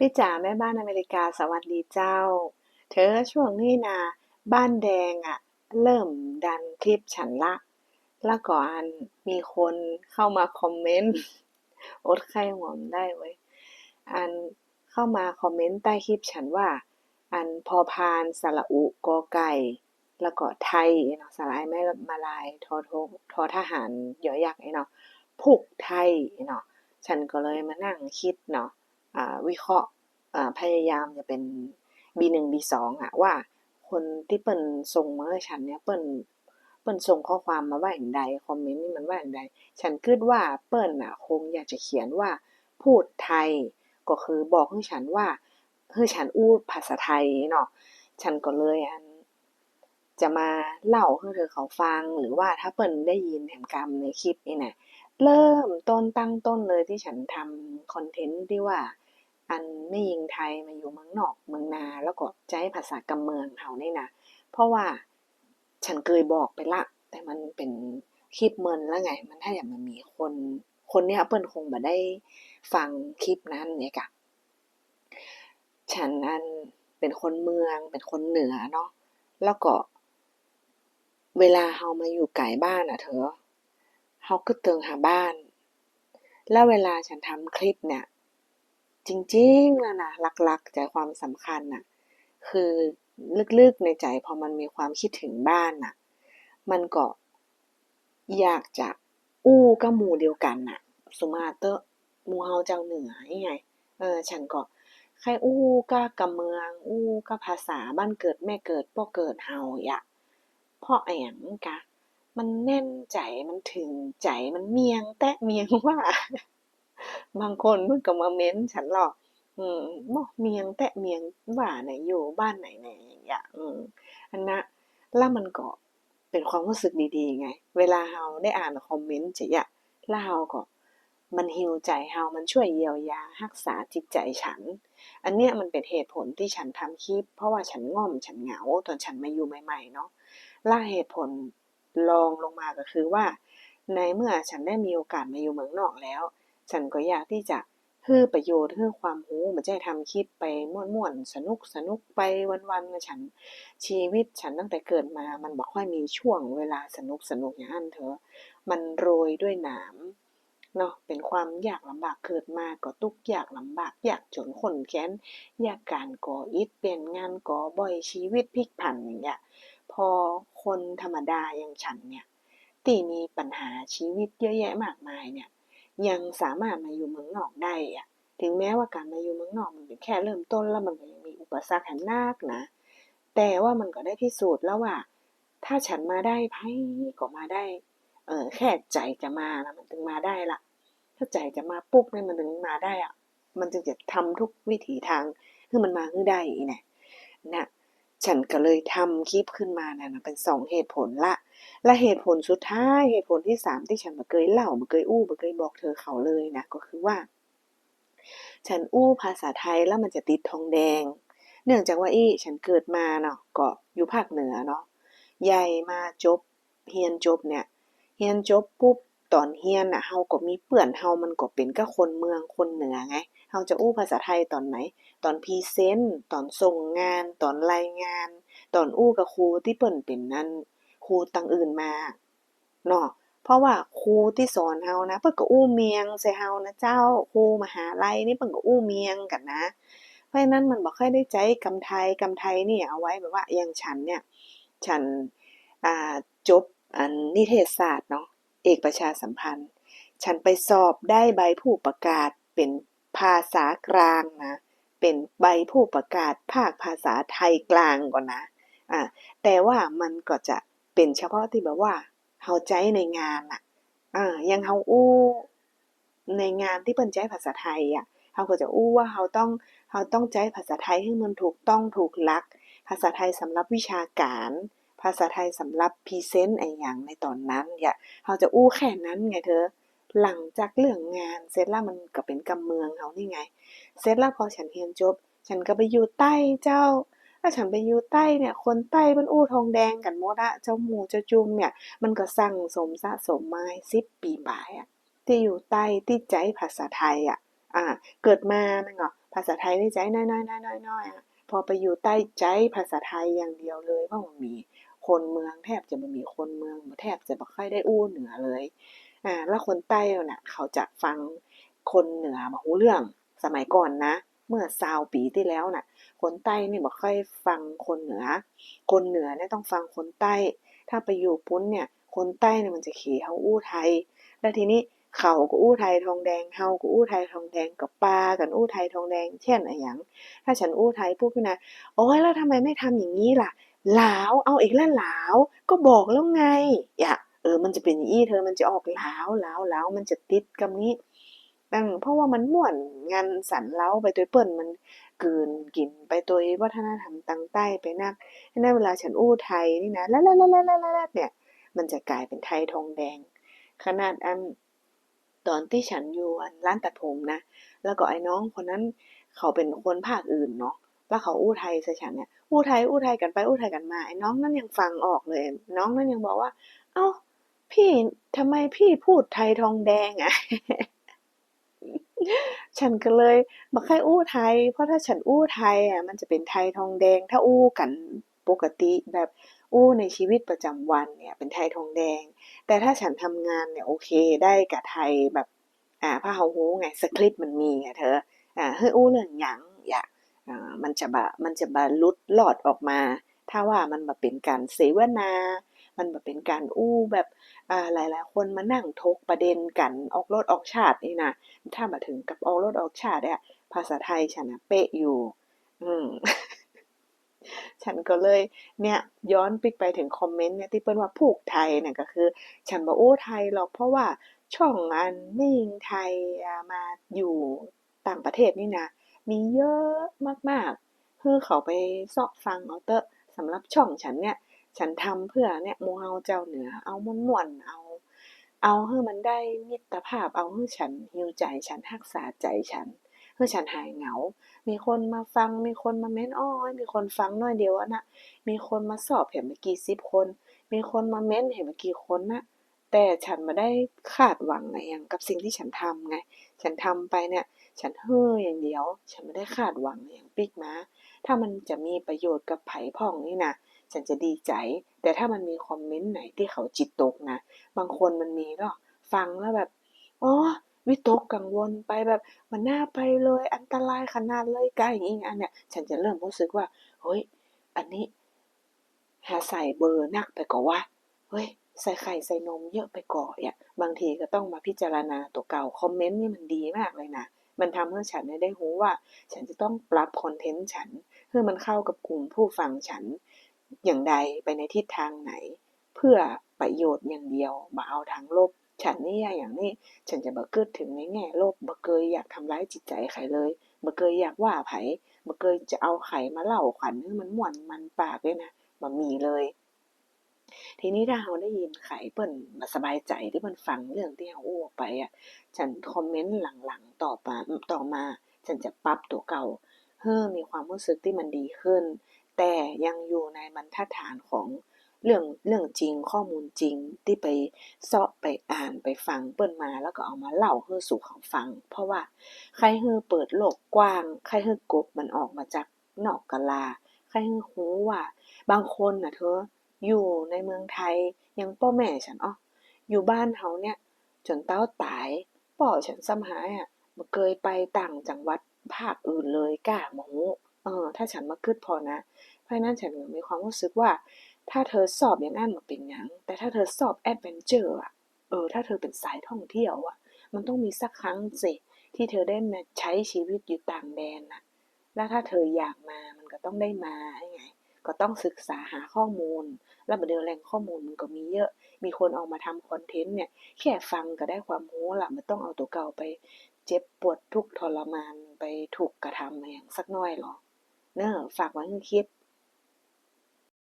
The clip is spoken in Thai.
พี่จ๋าแม่บ้านอเมริกาสวัสดีเจ้า เธอช่วงนี้นะบ้านแดงอะเริ่มดันคลิปฉันละ แล้วก็อันมีคนเข้ามาคอมเมนต์อดไข้หวมได้เว้ยอันเข้ามาคอมเมนต์ใต้คลิปฉันว่า อันพอพานสระอุกอไก่ แล้วก็ไทยเนาะสลายแม่มาลายทอทกทอทหารยอยักษ์เนาะผูกไทยเนาะฉันก็เลยมานั่งคิดเนาะ วิเคราะห์พยายามจะเป็น B1 B2 อะว่าคนที่เปิ้นส่งมาให้ฉันเนี่ยเปิ้นเปิ้นส่งข้อความมาว่าอย่างใดคอมเมนต์นี่มันว่าอย่างใดฉันคิดว่าเปิ้นน่ะคงอยากจะเขียนว่าพูดไทย ก็คือบอกให้ฉันว่าให้ฉันอู้ภาษาไทยเนาะฉันก็เลยอันจะมาเล่าให้เธอเขาฟังหรือว่าถ้าเปิ้นได้ยินแหมกรรมในคลิปนี่นะเริ่มต้นตั้งต้นเลยที่ฉันทำคอนเทนต์ที่ว่า อันแม่หญิงไทยมาอยู่เมืองนอกเมืองนา แล้วก็ใช้ภาษากำเมืองเฮานี่นะเพราะว่าฉันเคยบอกไปละ แต่มันเป็นคลิปเมินแล้วไง มันถ้าอย่างมันมีคน คนเนี้ยเปิ้นคงบ่ได้ฟังคลิปนั้นเนี่ยกะฉันอันเป็นคนเมืองเป็นคนเหนือเนาะแล้วก็ เวลาเฮามาอยู่ไกลบ้านอะเธอเฮาคิดถึงหาบ้าน แล้วเวลาฉันทำคลิปเนี่ย จริงๆแล้วนะหลักๆใจความสำคัญน่ะคือลึกๆในใจพอมันมีความคิดถึงบ้านน่ะ มันก็อยากจะอู้กับหมู่เดียวกันน่ะสุมาเตอะหมู่เฮาเจ้าเหนือนี่ไงเออฉันก็ใครอู้กับกำเมือง อู้กับภาษาบ้านเกิดแม่เกิดป้อเกิดเฮาอยะเพราะอะหยังกะ มันแน่นใจมันถึงใจมันเมียงแตะเมียงว่า บางคนเพิ่นก็มาเม้นฉันหรอก อืมบ่เมียงแตะเมียงว่าน่ะอยู่บ้านไหนแหนอย่างเงี้ยอืมอันนะแล้วมันก็เป็นความรู้สึกดีๆไง เวลาเราได้อ่านคอมเมนต์จั่งซี้แล้วเราก็มัน heal ใจเรามันช่วยเยียวยารักษาจิตใจฉัน อันเนี้ยมันเป็นเหตุผลที่ฉันทำคลิป เพราะว่าฉันง่อมฉันเหงาตอนฉันมาอยู่ใหม่ๆเนาะล้วเหตุผลรองลงมาก็คือว่า ในเมื่อฉันได้มีโอกาสมาอยู่เมืองนอกแล้ว ฉันก็อยากที่จะฮื้อประโยชน์ฮื้อความรู้บ่ใช่ทำคลิปไปม่วนๆสนุกๆไปวันๆฉันชีวิตฉันตั้งแต่เกิดมามันบ่ค่อยมีช่วงเวลาสนุกๆหยังนั้นเถอะมันโรยด้วยหนามเนาะเป็นความยากลำบากเกิดมาก็ทุกข์ยากลำบากยากจนขนแค้นยากการก่ออิฐเปลี่ยนงานก่อบ่อยชีวิตพลิกผันอย่างเงี้ยพอคนธรรมดาอย่างฉันเนี่ยที่มีปัญหาชีวิตเยอะแยะมากมายเนี่ย ยังสามารถมาอยู่เมืองนอกได้อะถึงแม้ว่าการมาอยู่เมืองนอกมันเป็นแค่เริ่มต้นแล้วมันก็ยังมีอุปสรรคหนักนะแต่ว่ามันก็ได้พิสูจน์แล้วว่า ถ้าฉันมาได้ไผก็มาได้ เออแค่ใจจะมาน่ะมันถึงมาได้ละถ้าใจจะมาปุ๊บเนี่ยมันถึงมาได้อะมันจึงจะทำทุกวิถีทางให้มันมาคือได้อีแหน่น่ะ ฉันก็เลยทำคลิปขึ้นมานั่นน่ะเป็น2เหตุผลละ และเหตุผลสุดท้ายเหตุผลที่3ที่ฉันบ่เคยเล่าบ่เคยอู้บ่เคยบอกเธอเขาเลยนะ ก็คือว่า ฉันอู้ภาษาไทยแล้วมันจะติดทองแดง เนื่องจากว่าอี้ฉันเกิดมาเนาะก็อยู่ภาคเหนือเนาะใหญ่มาจบเรียนจบเนี่ยเรียนจบปุ๊บตอนเรียนน่ะเราก็มีเพื่อนเรามันก็เป็นกับคนเมืองคนเหนือไง เราจะอู้ภาษาไทยตอนไหน ตอนพรีเซนต์ ตอนส่งงาน ตอนรายงาน ตอนอู้กับครูที่เปิ้นเป็นอันครูต่างอื่นมาเนาะเพราะว่าครูที่สอนเรานะเพิ่นก็อู้เมียงใส่เรานะเจ้าครูมหาลัยนี่เพิ่นก็อู้เมียงกันนะเพราะฉะนั้นมันบ่ค่อยได้ใจกำไทยกำไทยนี่เอาไว้แบบว่าอย่างฉันเนี่ยฉันอ่าจบอันนิเทศศาสตร์เนาะเอกประชาสัมพันธ์ ฉันไปสอบได้ใบผู้ประกาศเป็น ภาษากลางนะ เป็นใบผู้ประกาศภาคภาษาไทยกลางก่อนนะอาแต่ว่ามันก็จะเป็นเฉพาะที่แบบว่าเราใช้ในงานน่ะอาย่างเราอู้ในงานที่เพิ่นใช้ภาษาไทยอะเราก็จะอู้ว่าเราต้องเราต้องใช้ภาษาไทยให้มันถูกต้องถูกลัก ภาษาไทยสำหรับวิชาการ ภาษาไทยสำหรับพรีเซนต์ไอิหยังในตอนนั้นเนี่ยเราจะอู้แค่นั้นไงเธอ หลังจากเรื่องงานเสร็จแล้วมันก็เป็นกำเมืองเรานี่ไง เสร็จแล้วพอฉันเรียนจบ ฉันก็ไปอยู่ใต้เจ้าแล้วฉันไปอยู่ใต้เนี่ย คนใต้เพิ่นอู้ทองแดงกันหมดอะเจ้าหมูเจ้าจุมเนี่ย มันก็สั่งสมสะสมมา10ปีปลายอะที่อยู่ใต้ที่ใช้ภาษาไทยอะอ่า เกิดมาม่นก็ภาษาไทยในใจน้อยๆๆๆๆอะพอไปอยู่ใต้ใจภาษาไทยอย่างเดียวเลยเพราะว่ามีคนเมืองแทบจะบ่มีคนเมืองแทบจะบ่ค่อยได้อู้เหนือเลย อ่าแล้วคนใต้น่ะ เขาจะฟังคนเหนือบ่รู้เรื่องสมัยก่อนนะ เมื่อ20ปีที่แล้วน่ะ คนใต้นี่บ่ค่อยฟังคนเหนือ คนเหนือเนี่ยต้องฟังคนใต้ ถ้าไปอยู่ปุ้นเนี่ย คนใต้เนี่ยมันจะขี้เฮาอู้ไทย แล้วทีนี้เขาก็อู้ไทยทองแดง เฮาก็อู้ไทยทองแดงก็ปลากันอู้ไทยทองแดง เช่นอะหยังถ้าฉันอู้ไทยปุ๊บนี่นะโอ๊ยแล้วทำไมไม่ทำอย่างงี้ล่ะ หลาว เอาอีกแล้วหลาว ก็บอกแล้วไงยะเออมันจะเป็นอย่างอี้เธอมันจะออกหลาวหลาวหลาวมันจะติดกับงี้อือเพราะว่ามันม่วนงันสันเล้าไปโดยเปิ้นมันกลืนกินไปโดยวัฒนธรรมทางใต้ไปนักฉะนั้นเวลาฉันอู้ไทยนี่นะลัดๆๆๆๆเนี่ย มันจะกลายเป็นไทยทองแดง ขนาดอันตอนที่ฉันอยู่อันร้านตัดผมนะ แล้วก็ไอ้น้องคนนั้นเขาเป็นคนภาคอื่นเนาะแล้วเขาอู้ไทยใส่ฉันเนี่ยอู้ไทยๆกันไปอู้ไทยกันมาไอ้น้องนั้นยังฟังออกเลย น้องนั้นยังบอกว่า เอ้า พี่ทำไมพี่พูดไทยทองแดงอะฉันก็เลยบ่ค่อยอู้ไทย เพราะถ้าฉันอู้ไทยอะมันจะเป็นไทยทองแดง ถ้าอู้กันปกติแบบอู้ในชีวิตประจำวันเนี่ยเป็นไทยทองแดง แต่ถ้าฉันทำงานเนี่ยโอเคได้กับไทยแบบอ่าเพราะเรารู้ไงสกริปต์มันมีไงเธออ่าเฮ้ยอู้เรื่องหยังอยะอ่ามันจะบะมันจะบ่หลุดลอดออกมา ถ้าว่ามันบ่เป็นการเสวนา มันแบ่เป็นการอู้แบบอ่าหลาย ๆ คนมานั่งถกประเด็นกันออกรถออกชาตินี่นะถ้ามาถึงกับออกรถออกชาติเนี่ยภาษาไทยฉันนะเป๊ะอยู่ อืมฉันก็เลยเนี่ยย้อนปิกไปถึงคอมเมนต์เนี่ยที่เปิ้นว่าพูกไทยเนี่ยก็คือ ฉันบ่อู้ไทยหรอกเพราะว่าช่องอันแม่งไทยมาอยู่ต่างประเทศนี่นะมีเยอะมากๆคือเขาไปซาะฟังเอาเต๊ะสำหรับช่องฉันเนี่ย ฉันทำเพื่อเนี่ยมูเราเจ้าเหนือ เอาม่วนๆเอา เอาให้มันได้มิตรภาพ เอาให้ฉัน heal ใจฉันรักษาใจฉันให้ฉันหายเหงา มีคนมาฟัง มีคนมาเม้นต์โอ๊ยมีคนฟังน้อยเดียวอะนะ มีคนมาซอบให้บ่อกี่สิบคน มีคนมาเม้นต์ให้บ่อกี่คนนะ แต่ฉันบ่ได้คาดหวังอะหยังกับสิ่งที่ฉันทำไง ฉันทำไปเนี่ย ฉันเฮ้ออย่างเดียว ฉันบ่ได้คาดหวังอิหยังปิกมา ถ้ามันจะมีประโยชน์กับไผ่พ้องนี่นะ ฉันจะดีใจ แต่ถ้ามันมีคอมเมนต์ไหนที่เขาจิตตกนะ บางคนมันมีเนาะฟังแล้วแบบอ๋อวิตกกังวลไปแบบบ่น่าไปเลยอันตรายขนาดเลยกะอิหยังอันเนี่ยฉันจะเริ่มรู้สึกว่าเฮ้ยอันนี้ หาใส่เบอร์นักไปก็วะเฮ้ยใส่ไข่ใส่นมเยอะไปก่อเนี่ยบางทีก็ต้องมาพิจารณาตัวเก่าคอมเมนต์นี่มันดีมากเลยนะมันทำให้ฉันได้รู้ว่า ฉันจะต้องปรับคอนเทนต์ฉันให้มันเข้ากับกลุ่มผู้ฟังฉัน อย่างใดไปในทิศทางไหน เพื่อประโยชน์อย่างเดียวบ่เอาทางลบ ฉันนี่อย่างนี้ฉันจะบ่คิดถึงในแง่ลบบ่เคยอยากทำร้ายจิตใจไผเลยบ่เคยอยากว่าไผบ่เคยจะเอาไขมาเล่าขวัญให้มันม่วนมันปากเลยนะบ่มีเลย ทีนี้ถ้าเราได้ยินไขเปิ้นบ่สบายใจที่เพิ่นฟังเรื่องที่เราอู้ออกไปอะ ฉันคอมเมนต์หลังๆต่อมาต่อมา ฉันจะปรับตัวเก่าให้มีความรู้สึกที่มันดีขึ้น แต่ยังอยู่ในบรรทัดฐานของเรื่องเรื่องจริงข้อมูลจริงที่ไปเซาะไปอ่านไปฟังเปิ้นมาแล้วก็เอามาเล่าให้สู่เขาฟัง เพราะว่าใครให้เปิดโลกกว้าง ใครให้กบมันออกมาจากนอกกะลา ใครให้รู้ว่า บางคนน่ะเธออยู่ในเมืองไทยย่างป้อแม่ฉันอ้ออยู่บ้านเราเนี่ย จนเต๊าตายป้อฉันส่ำหายอะบ่เคยไปต่างจังหวัดภาคอื่นเลยกล้าหมู เออถ้าฉันมาคิดพอนะ เพราะนั้นฉันมีความรู้สึกว่า ถ้าเธอชอบอย่างนั้นบ่เป็นหยังแต่ถ้าเธอชอบแอดเวนเชอร์อะเออถ้าเธอเป็นสายท่องเที่ยวอะมันต้องมีสักครั้งสิที่เธอได้มาใช้ชีวิตอยู่ต่างแดนน่ะแล้วถ้าเธออยากมามันก็ต้องได้มาไงก็ต้องศึกษาหาข้อมูล แล้วบัดเดี๋ยวแหล่งข้อมูลมันก็มีเยอะ มีคนออกมาทำคอนเทนต์เนี่ย แค่ฟังก็ได้ความรู้ล้วบ่ต้องเอาตัวเก่าไป เจ็บปวดทุกทรมานไปถูกกระทำมาหยังสักน้อยหรอก เนอฝากไว้ให้คิด